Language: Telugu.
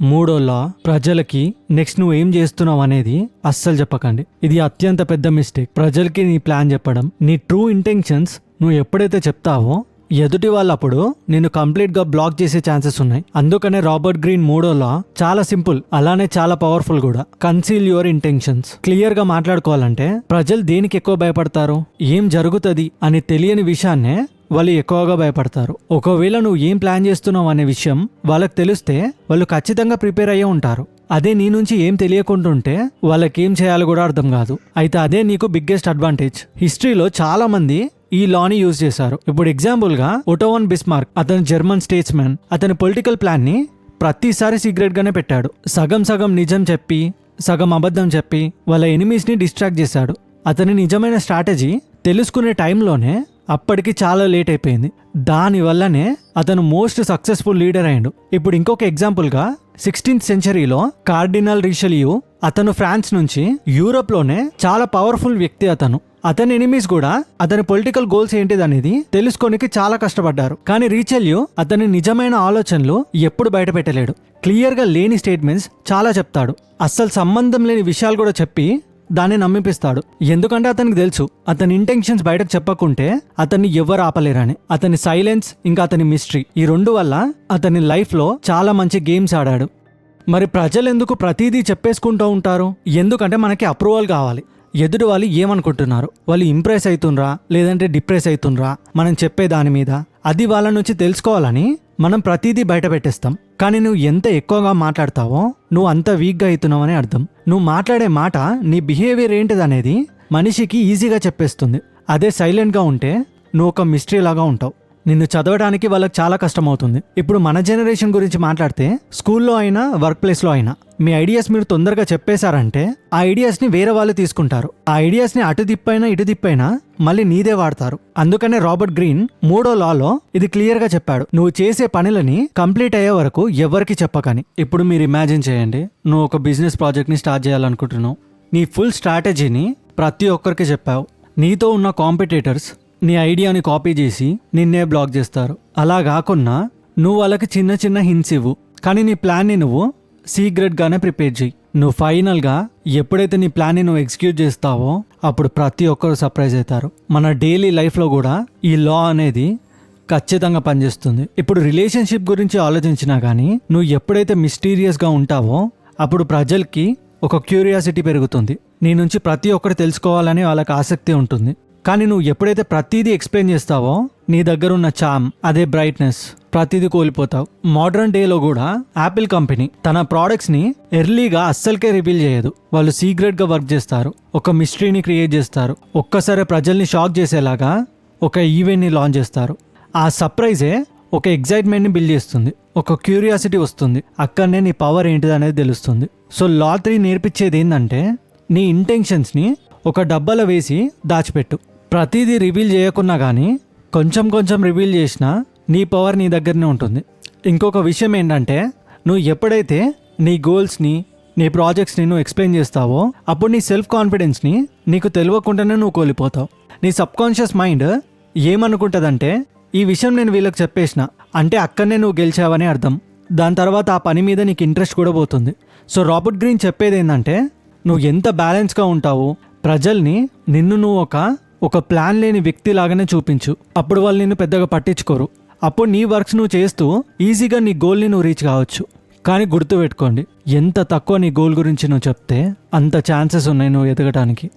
మూడో లా ప్రజలకి నెక్స్ట్ నువ్వు ఏం చేస్తున్నావు అనేది అస్సలు చెప్పకండి. ఇది అత్యంత పెద్ద మిస్టేక్ ప్రజలకి నీ ప్లాన్ చెప్పడం నీ ట్రూ ఇంటెన్షన్స్ నువ్వు ఎప్పుడైతే చెప్తావో ఎదుటి వాళ్ళు అప్పుడు నేను కంప్లీట్గా బ్లాక్ చేసే ఛాన్సెస్ ఉన్నాయి. అందుకనే రాబర్ట్ గ్రీన్ మూడో లా చాలా సింపుల్ అలానే చాలా పవర్ఫుల్ కూడా. కన్సీల్ యువర్ ఇంటెన్షన్స్ క్లియర్గా మాట్లాడుకోవాలంటే ప్రజలు దేనికి ఎక్కువ భయపడతారు? ఏం జరుగుతుంది? అని తెలియని విషయాన్నే వాళ్ళు ఎక్కువగా భయపడతారు. ఒకవేళ నువ్వు ఏం ప్లాన్ చేస్తున్నావు అనే విషయం వాళ్ళకి తెలిస్తే వాళ్ళు ఖచ్చితంగా ప్రిపేర్ అయ్యే ఉంటారు. అదే నీ నుంచి ఏం తెలియకుండా ఉంటే చేయాలో కూడా అర్థం కాదు. అయితే అదే నీకు బిగ్గెస్ట్ అడ్వాంటేజ్ హిస్టరీలో చాలా మంది ఈ లాని యూజ్ చేశారు. ఇప్పుడు ఎగ్జాంపుల్గా ఒటోవన్ బిస్మార్క్ అతను జర్మన్ స్టేట్స్ మ్యాన్ అతని పొలిటికల్ ప్లాన్ని ప్రతిసారి సీక్రెట్ గానే పెట్టాడు. సగం సగం నిజం చెప్పి సగం అబద్ధం చెప్పి వాళ్ళ ఎనిమీస్ని డిస్ట్రాక్ట్ చేశాడు. అతని నిజమైన స్ట్రాటజీ తెలుసుకునే టైంలోనే అప్పటికి చాలా లేట్ అయిపోయింది. దానివల్లనే అతను మోస్ట్ సక్సెస్ఫుల్ లీడర్ అయ్యాడు. ఇప్పుడు ఇంకొక ఎగ్జాంపుల్గా సిక్స్టీన్త్ సెంచరీలో కార్డినల్ రిషలియు అతను ఫ్రాన్స్ నుంచి యూరోప్లోనే చాలా పవర్ఫుల్ వ్యక్తి అతను. అతని ఎనిమీస్ కూడా అతని పొలిటికల్ గోల్స్ ఏంటిదనేది తెలుసుకోనికి చాలా కష్టపడ్డారు. కానీ రీచెల్యు అతని నిజమైన ఆలోచనలు ఎప్పుడు బయట పెట్టలేడు క్లియర్గా లేని స్టేట్మెంట్స్ చాలా చెప్తాడు. అస్సలు సంబంధం లేని విషయాలు కూడా చెప్పి దాన్ని నమ్మిపిస్తాడు. ఎందుకంటే అతనికి తెలుసు అతని ఇంటెన్షన్స్ బయటకు చెప్పకుంటే అతన్ని ఎవరు ఆపలేరని. అతని సైలెన్స్ ఇంకా అతని మిస్టరీ ఈ రెండు వల్ల అతని లైఫ్లో చాలా మంచి గేమ్స్ ఆడాడు. మరి ప్రజలు ఎందుకు ప్రతిదీ చెప్పేసుకుంటూ ఉంటారు? ఎందుకంటే మనకి అప్రూవల్ కావాలి. ఎదుటి వాళ్ళు ఏమనుకుంటున్నారు? వాళ్ళు ఇంప్రెస్ అవుతుండ్రా లేదంటే డిప్రెస్ అవుతుండ్రా మనం చెప్పే దాని మీద. అది వాళ్ళ నుంచి తెలుసుకోవాలని మనం ప్రతిదీ బయట పెట్టేస్తాం. కానీ నువ్వు ఎంత ఎక్కువగా మాట్లాడతావో నువ్వు అంత వీక్గా అవుతున్నావని అర్థం. నువ్వు మాట్లాడే మాట నీ బిహేవియర్ ఏంటిదనేది మనిషికి ఈజీగా చెప్పేస్తుంది. అదే సైలెంట్గా ఉంటే నువ్వు ఒక మిస్టరీ లాగా ఉంటావు. నిన్ను చదవడానికి వాళ్ళకి చాలా కష్టమవుతుంది. ఇప్పుడు మన జనరేషన్ గురించి మాట్లాడితే స్కూల్లో అయినా వర్క్ ప్లేస్లో అయినా మీ ఐడియాస్ మీరు తొందరగా చెప్పేశారంటే ఆ ఐడియాస్ని వేరే వాళ్ళు తీసుకుంటారు. ఆ ఐడియాస్ని అటు తిప్పైనా ఇటు తిప్పైనా మళ్ళీ నీదే వాడతారు. అందుకనే రాబర్ట్ గ్రీన్ మూడో లాలో ఇది క్లియర్గా చెప్పాడు. నువ్వు చేసే పనులని కంప్లీట్ అయ్యే వరకు ఎవరికి చెప్పకని. ఇప్పుడు మీరు ఇమాజిన్ చేయండి నువ్వు ఒక బిజినెస్ ప్రాజెక్ట్ని స్టార్ట్ చేయాలనుకుంటున్నావు. నీ ఫుల్ స్ట్రాటజీని ప్రతి ఒక్కరికి చెప్పావు. నీతో ఉన్న కాంపిటేటర్స్ నీ ఐడియాని కాపీ చేసి నిన్నే బ్లాక్ చేస్తారు. అలా కాకుండా నువ్వు వాళ్ళకి చిన్న చిన్న హింట్స్ ఇవ్వు. కానీ నీ ప్లాన్ని నువ్వు సీక్రెట్గానే ప్రిపేర్ చేయి నువ్వు ఫైనల్గా ఎప్పుడైతే నీ ప్లాన్ని నువ్వు ఎగ్జిక్యూట్ చేస్తావో అప్పుడు ప్రతి ఒక్కరు సర్ప్రైజ్ అవుతారు. మన డైలీ లైఫ్లో కూడా ఈ లా అనేది ఖచ్చితంగా పనిచేస్తుంది. ఇప్పుడు రిలేషన్షిప్ గురించి ఆలోచించినా కానీ నువ్వు ఎప్పుడైతే మిస్టీరియస్గా ఉంటావో అప్పుడు ప్రజలకి ఒక క్యూరియాసిటీ పెరుగుతుంది. నీ నుంచి ప్రతి ఒక్కరు తెలుసుకోవాలని వాళ్ళకి ఆసక్తి ఉంటుంది. కానీ నువ్వు ఎప్పుడైతే ప్రతిదీ ఎక్స్ప్లెయిన్ చేస్తావో నీ దగ్గర ఉన్న చామ్ అదే బ్రైట్నెస్ ప్రతిదీ కోల్పోతావు. మోడర్న్ డేలో కూడా యాపిల్ కంపెనీ తన ప్రోడక్ట్స్ని ఎర్లీగా అస్సలకే రివీల్ చేయదు. వాళ్ళు సీక్రెట్గా వర్క్ చేస్తారు ఒక మిస్టరీని క్రియేట్ చేస్తారు ఒక్కసారి ప్రజల్ని షాక్ చేసేలాగా ఒక ఈవెంట్ని లాంచ్ చేస్తారు. ఆ సర్ప్రైజే ఒక ఎగ్జైట్మెంట్ని బిల్డ్ చేస్తుంది ఒక క్యూరియాసిటీ వస్తుంది అక్కడనే నీ పవర్ ఏంటిది అనేది తెలుస్తుంది. సో లా త్రీ నేర్పించేది ఏంటంటే నీ ఇంటెన్షన్స్ని ఒక డబ్బాలో వేసి దాచిపెట్టు. ప్రతిదీ రివీల్ చేయకున్నా కానీ కొంచెం కొంచెం రివీల్ చేసినా నీ పవర్ నీ దగ్గరనే ఉంటుంది. ఇంకొక విషయం ఏంటంటే నువ్వు ఎప్పుడైతే నీ గోల్స్ని నీ ప్రాజెక్ట్స్ని నువ్వు ఎక్స్ప్లెయిన్ చేస్తావో అప్పుడు నీ సెల్ఫ్ కాన్ఫిడెన్స్ని నీకు తెలియకుండానే నువ్వు కోల్పోతావు. నీ సబ్కాన్షియస్ మైండ్ ఏమనుకుంటుందంటే ఈ విషయం నేను వీళ్ళకి చెప్పేసిన. అంటే అక్కడనే నువ్వు గెలిచావని అర్థం. దాని తర్వాత ఆ పని మీద నీకు ఇంట్రెస్ట్ కూడా పోతుంది. సో రాబర్ట్ గ్రీన్ చెప్పేది ఏంటంటే నువ్వు ఎంత బ్యాలెన్స్గా ఉంటావు ప్రజల్ని నిన్ను నువ్వు ఒక ఒక ప్లాన్ లేని వ్యక్తి లాగానే చూపించు. అప్పుడు వాళ్ళు నిన్ను పెద్దగా పట్టించుకోరు. అప్పుడు నీ వర్క్స్ నువ్వు చేస్తూ ఈజీగా నీ గోల్ని నువ్వు రీచ్ కావచ్చు. కానీ గుర్తుపెట్టుకోండి ఎంత తక్కువ నీ గోల్ గురించి నువ్వు చెప్తే అంత ఛాన్సెస్ ఉన్నాయి నువ్వు ఎదగటానికి.